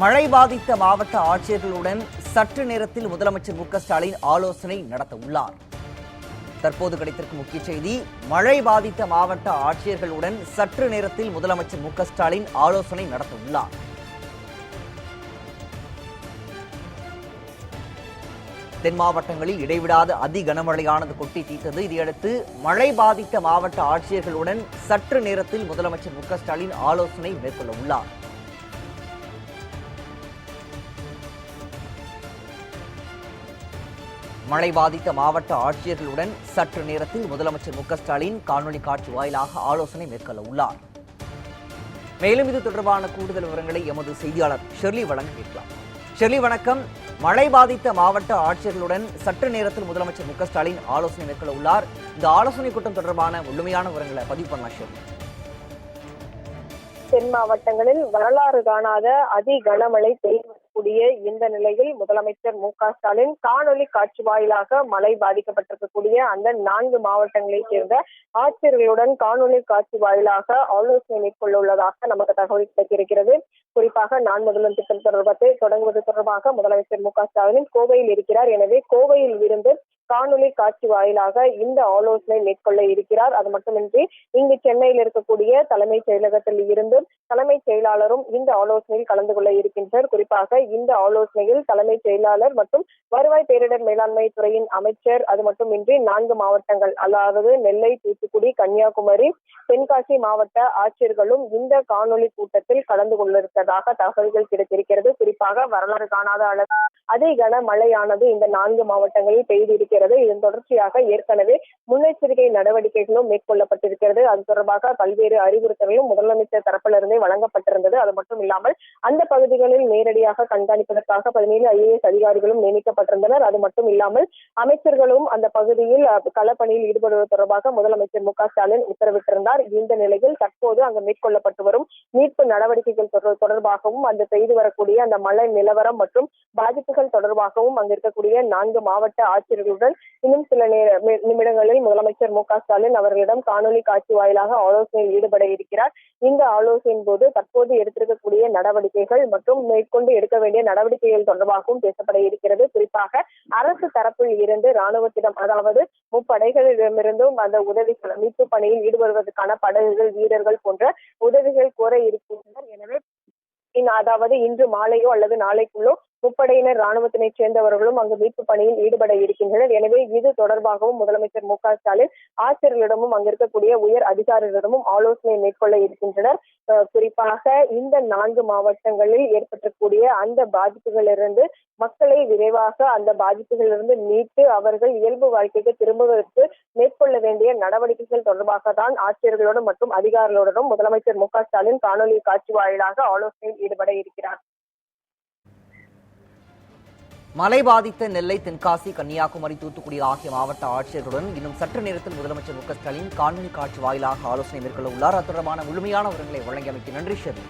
மழை பாதித்த மாவட்ட ஆட்சியர்களுடன் சற்று நேரத்தில் முதலமைச்சர் மு ஸ்டாலின் ஆலோசனை நடத்த உள்ளார். தற்போது கிடைத்திருக்கும் முக்கிய செய்தி மழை பாதித்த மாவட்ட ஆட்சியர்களுடன் சற்று நேரத்தில் முதலமைச்சர் மு ஸ்டாலின் ஆலோசனை நடத்த உள்ளார். தென் மாவட்டங்களில் இடைவிடாத அதி கனமழையானது கொட்டி தீர்த்தது. இதையடுத்து மழை பாதித்த மாவட்ட ஆட்சியர்களுடன் சற்று நேரத்தில் முதலமைச்சர் மு ஸ்டாலின் ஆலோசனை மேற்கொள்ள உள்ளார். மழை பாதித்த மாவட்ட ஆட்சியர்களுடன் சற்று நேரத்தில் முதலமைச்சர் மு ஸ்டாலின் காணொலி காட்சி வாயிலாக ஆலோசனை மேற்கொள்ள உள்ளார். மேலும் இது தொடர்பான கூடுதல் விவரங்களை எமது செய்தியாளர் ஷெர்லி வழங்க கேட்கலாம். ஷெர்லி வணக்கம். மழை பாதித்த மாவட்ட ஆட்சியர்களுடன் சற்று நேரத்தில் முதலமைச்சர் மு ஸ்டாலின் ஆலோசனை மேற்கொள்ள உள்ளார். இந்த ஆலோசனை கூட்டம் தொடர்பான முழுமையான விவரங்களை பதிவு பண்ணலாம் ஷெர்லி. தென் மாவட்டங்களில் வரலாறு காணாத அதி கனமழை இருக்கக்கூடிய இந்த நிலையில் முதலமைச்சர் மு க ஸ்டாலின் காணொலி காட்சி வாயிலாக மழை பாதிக்கப்பட்டிருக்கக்கூடிய அந்த நான்கு மாவட்டங்களைச் சேர்ந்த ஆட்சியர்களுடன் காணொலி காட்சி வாயிலாக ஆலோசனை மேற்கொள்ள உள்ளதாக நமக்கு தகவல் கிடைத்திருக்கிறது. குறிப்பாக நான் முதலும் திட்டம் தொடர்பத்தை தொடங்குவது தொடர்பாக முதலமைச்சர் மு க ஸ்டாலின் கோவையில் இருக்கிறார். எனவே கோவையில் இருந்து காணொலி காட்சி வாயிலாக இந்த ஆலோசனை மேற்கொள்ள இருக்கிறார். அது மட்டுமின்றி இங்கு சென்னையில் இருக்கக்கூடிய தலைமைச் செயலகத்தில் இருந்து தலைமைச் செயலாளரும் இந்த ஆலோசனையில் கலந்து கொள்ள இருக்கின்றனர் குறிப்பாக இந்த ஆலோசனையில் தலைமைச் செயலாளர் மற்றும் வருவாய் பேரிடர் மேலாண்மை துறையின் அமைச்சர் அது மட்டுமின்றி நான்கு மாவட்டங்கள் அதாவது நெல்லை தூத்துக்குடி கன்னியாகுமரி தென்காசி மாவட்ட ஆட்சியர்களும் இந்த காணொலி கூட்டத்தில் கலந்து கொண்டிருப்பதாக தகவல்கள் கிடைத்திருக்கிறது. குறிப்பாக வரலாறு காணாத அளவு அதிகன மழையானது இந்த நான்கு மாவட்டங்களில் பெய்திருக்கிறது. இதன் தொடர்ச்சியாக ஏற்கனவே முன்னெச்சரிக்கை நடவடிக்கைகளும் மேற்கொள்ளப்பட்டிருக்கிறது. அது தொடர்பாக பல்வேறு அறிவுறுத்தல்களும் முதலமைச்சர் தரப்பிலிருந்தே வழங்கப்பட்டிருந்தது. அது மட்டும் இல்லாமல் அந்த பகுதிகளில் நேரடியாக கண்காணிப்பதற்காக பதினேழு ஐஏஎஸ் அதிகாரிகளும் நியமிக்கப்பட்டிருந்தனர். அது மட்டும் இல்லாமல் அமைச்சர்களும் அந்த பகுதியில் களப்பணியில் ஈடுபடுவது தொடர்பாக முதலமைச்சர் மு க ஸ்டாலின் உத்தரவிட்டிருந்தார். இந்த நிலையில் தற்போது அங்கு மேற்கொள்ளப்பட்டு வரும் மீட்பு நடவடிக்கைகள் தொடர்பாகவும் அந்த செய்து வரக்கூடிய அந்த மழை நிலவரம் மற்றும் பாதிப்புகள் பணிகள் தொடர்பாகவும் அங்கு இருக்கக்கூடிய நான்கு மாவட்ட ஆட்சியர்களுடன் இன்னும் சில நேர நிமிடங்களில் முதலமைச்சர் மு க ஸ்டாலின் அவர்களிடம் காணொலி காட்சி வாயிலாக ஆலோசனையில் ஈடுபட இருக்கிறார். இந்த ஆலோசனையின் போது தற்போது எடுத்திருக்கக்கூடிய நடவடிக்கைகள் மற்றும் மேற்கொண்டு எடுக்க வேண்டிய நடவடிக்கைகள் தொடர்பாகவும் பேசப்பட இருக்கிறது. குறிப்பாக அரசு தரப்பில் இருந்து ராணுவத்திடம் அதாவது முப்படைகளிடமிருந்தும் அந்த உதவிகள் மீட்பு பணியில் ஈடுபடுவதற்கான படகுகள் வீரர்கள் போன்ற உதவிகள் கோர இருக்கின்றனர். எனவே அதாவது இன்று மாலையோ அல்லது நாளைக்குள்ளோ முப்படையினர் ராணுவத்தினைச் சேர்ந்தவர்களும் அங்கு மீட்பு பணியில் ஈடுபட இருக்கின்றனர். எனவே இது தொடர்பாகவும் முதலமைச்சர் மு க ஸ்டாலின் ஆட்சியர்களிடமும் அங்கு இருக்கக்கூடிய உயர் அதிகாரிகளிடமும் ஆலோசனை மேற்கொள்ள இருக்கின்றனர். குறிப்பாக இந்த நான்கு மாவட்டங்களில் ஏற்பட்டக்கூடிய அந்த பாதிப்புகளிலிருந்து மக்களை விரைவாக அந்த பாதிப்புகளிலிருந்து மீட்டு அவர்கள் இயல்பு வாழ்க்கைக்கு திரும்புவதற்கு மேற்கொள்ள வேண்டிய நடவடிக்கைகள் தொடர்பாக தான் ஆட்சியர்களோடும் மற்றும் அதிகாரிகளுடனும் முதலமைச்சர் மு க ஸ்டாலின் காணொலி காட்சி வாயிலாக ஆலோசனையில் ஈடுபட இருக்கிறார். மழை பாதித்த நெல்லை தென்காசி கன்னியாகுமரி தூத்துக்குடி ஆகிய மாவட்ட ஆட்சியர்களுடன் இன்னும் சற்று நேரத்தில் முதலமைச்சர் மு க ஸ்டாலின் காணொலி காட்சி வாயிலாக ஆலோசனை மேற்கொள்ள உள்ளார். அது தொடர்பான முழுமையான விவரங்களை வழங்கியமைக்கு நன்றி ஷெர்லி